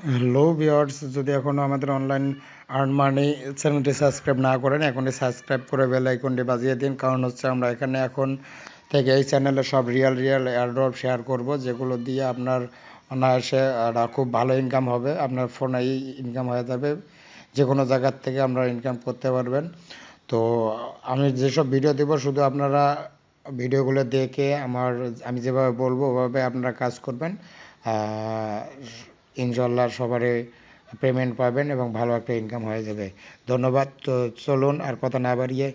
Hello viewers যদি এখনও আমাদের অনলাইন আর্ন মানি চ্যানেলটি সাবস্ক্রাইব না করেন, এখনই সাবস্ক্রাইব করে বেল আইকনটি বাজিয়ে দিন। কারণ হচ্ছে আমরা এখানে এখন থেকে এই চ্যানেলে সব রিয়েল রিয়েল এয়ারড্রপ শেয়ার করব, যেগুলো দিয়ে আপনার অনায়াসে খুব ভালো ইনকাম হবে। আপনার ফোনেই ইনকাম হয়ে যাবে। যে কোনো জায়গার থেকে আমরা ইনকাম করতে পারবেন। তো আমি যেসব ভিডিও দেবো, শুধু আপনারা ভিডিওগুলো দেখে আমার, আমি যেভাবে বলব, ওভাবে আপনারা কাজ করবেন। ইনশাল্লাহ সবারই পেমেন্ট পাবেন এবং ভালো একটা ইনকাম হয়ে যাবে। ধন্যবাদ। তো চলুন আর কথা না বাড়িয়ে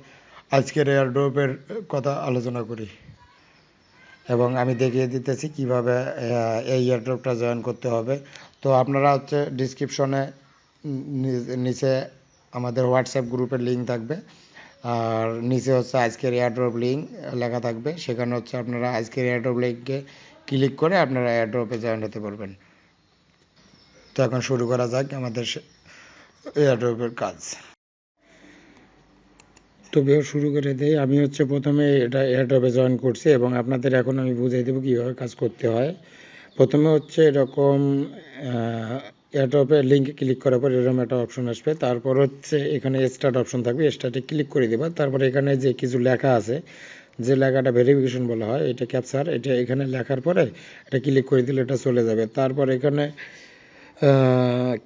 আজকের এয়ারড্রপের কথা আলোচনা করি। এবং আমি দেখিয়ে দিতেছি কীভাবে এই এয়ারড্রপটা জয়েন করতে হবে। তো আপনারা হচ্ছে ডিসক্রিপশনে নিচে আমাদের হোয়াটসঅ্যাপ গ্রুপের লিঙ্ক থাকবে। আর নিচে হচ্ছে আজকের এয়ারড্রপ লিঙ্ক লেখা থাকবে। সেখানে হচ্ছে আপনারা আজকের এয়ারড্রপ লিঙ্কে ক্লিক করে আপনারা এয়ারড্রপে জয়েন হতে পারবেন। তো এখন শুরু করা যাক আমাদের এয়ারড্রপের কাজ। তো বের শুরু করে দেই। আমি হচ্ছে প্রথমে এটা এয়ারড্রপে জয়েন করছি এবং আপনাদের এখন আমি বুঝিয়ে দেবো কীভাবে কাজ করতে হয়। প্রথমে হচ্ছে এরকম এয়ারড্রপের লিঙ্কে ক্লিক করার পর এরকম একটা অপশন আসবে। তারপর হচ্ছে এখানে স্টার্ট অপশন থাকবে। স্টার্টে ক্লিক করে দেবা। তারপর এখানে যে কিছু লেখা আছে, যে লেখাটা ভেরিফিকেশন বলা হয়, এটা ক্যাপচার এটা এখানে লেখার পরে এটা ক্লিক করে দিলে এটা চলে যাবে। তারপর এখানে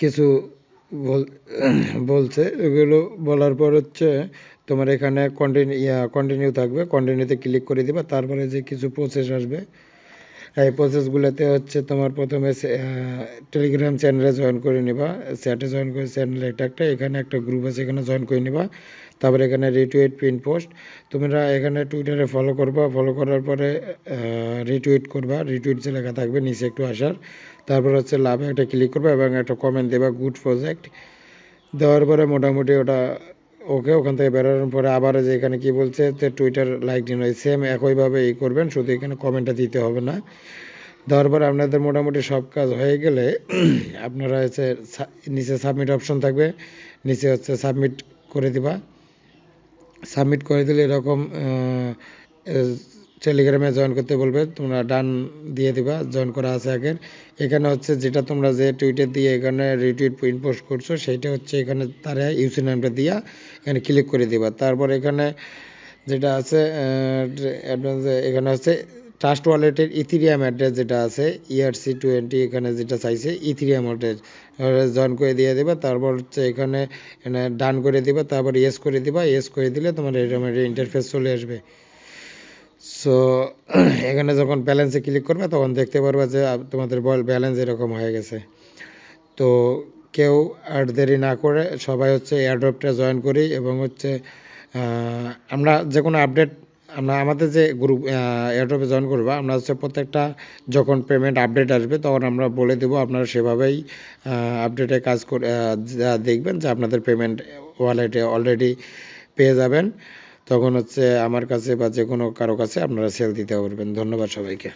কিছু বলছে। এগুলো বলার পর হচ্ছে তোমার এখানে কন্টিনিউ ইয়া কন্টিনিউ থাকবে। কন্টিনিউতে ক্লিক করে দিবা। তারপরে যে কিছু প্রসেস আসবে এই প্রসেসগুলোতে হচ্ছে তোমার প্রথমে টেলিগ্রাম চ্যানেলে জয়েন করে নিবা। চ্যাটে জয়েন করে চ্যানেলে একটা একটা, এখানে একটা গ্রুপ আছে, এখানে জয়েন করে নিবা। তারপরে এখানে রিটুইট পিন পোস্ট তোমরা এখানে টুইটারে ফলো করবা। ফলো করার পরে রিটুইট করবা। রিটুইট যে লেখা থাকবে, নিচে একটু আসার। তারপর হচ্ছে লাভে একটা ক্লিক করবে এবং একটা কমেন্ট দেবা গুড প্রজেক্ট দেওয়ার পরে মোটামুটি ওটা ওকে ওখান থেকে বেরোনোর পরে আবার যে এখানে কি বলছে, যে টুইটার লাইক ওই সেম একইভাবে এই করবেন, শুধু এখানে কমেন্টটা দিতে হবে না। দেওয়ার পরে আপনাদের মোটামুটি সব কাজ হয়ে গেলে আপনারা হচ্ছে নিচে সাবমিট অপশন থাকবে। নিচে হচ্ছে সাবমিট করে দিবা। সাবমিট করে দিলে এরকম টেলিগ্রামে জয়েন করতে বলবে, তোমরা ডান দিয়ে দিবা জয়েন করা আছে আগের। এখানে হচ্ছে যেটা তোমরা যে টুইটার দিয়ে এখানে রিটুইট প্রিন্ট পোস্ট করছ, সেইটা হচ্ছে এখানে তারা ইউসি নামটা দিয়া এখানে ক্লিক করে দিবা। তারপর এখানে যেটা আছে এখানে হচ্ছে ট্রাস্ট ওয়ালেটের ইথিরিয়াম অ্যাড্রেস যেটা আছে ইআরসি টোয়েন্টি এখানে যেটা চাইছে ইথিরিয়াম অ্যাড্রেস জয়েন করে দিয়ে দেবে। তারপর হচ্ছে এখানে ডান করে দিবা, তারপর ইয়েস করে দিবা। ইয়েস করে দিলে তোমার এরকম ইন্টারফেস চলে আসবে। সো এখানে যখন ব্যালেন্সে ক্লিক করবে, তখন দেখতে পারবে যে তোমাদের বল ব্যালেন্স এরকম হয়ে গেছে। তো, কেউ আর দেরি না করে সবাই হচ্ছে এয়ারড্রপটা জয়েন করি এবং হচ্ছে আমরা যে কোনো আপডেট আমরা আমাদের যে গ্রুপ এয়ারড্রপে জয়েন করব, আমরা হচ্ছে প্রত্যেকটা যখন পেমেন্ট আপডেট আসবে, তখন আমরা বলে দেবো আপনারা সেভাবেই আপডেটে কাজ করে দেখবেন যে আপনাদের পেমেন্ট ওয়ালেটে অলরেডি পেয়ে যাবেন। তখন হচ্ছে আমার কাছে বা যে কোনো কারও কাছে আপনারা সেল দিতে পারবেন। ধন্যবাদ সবাইকে।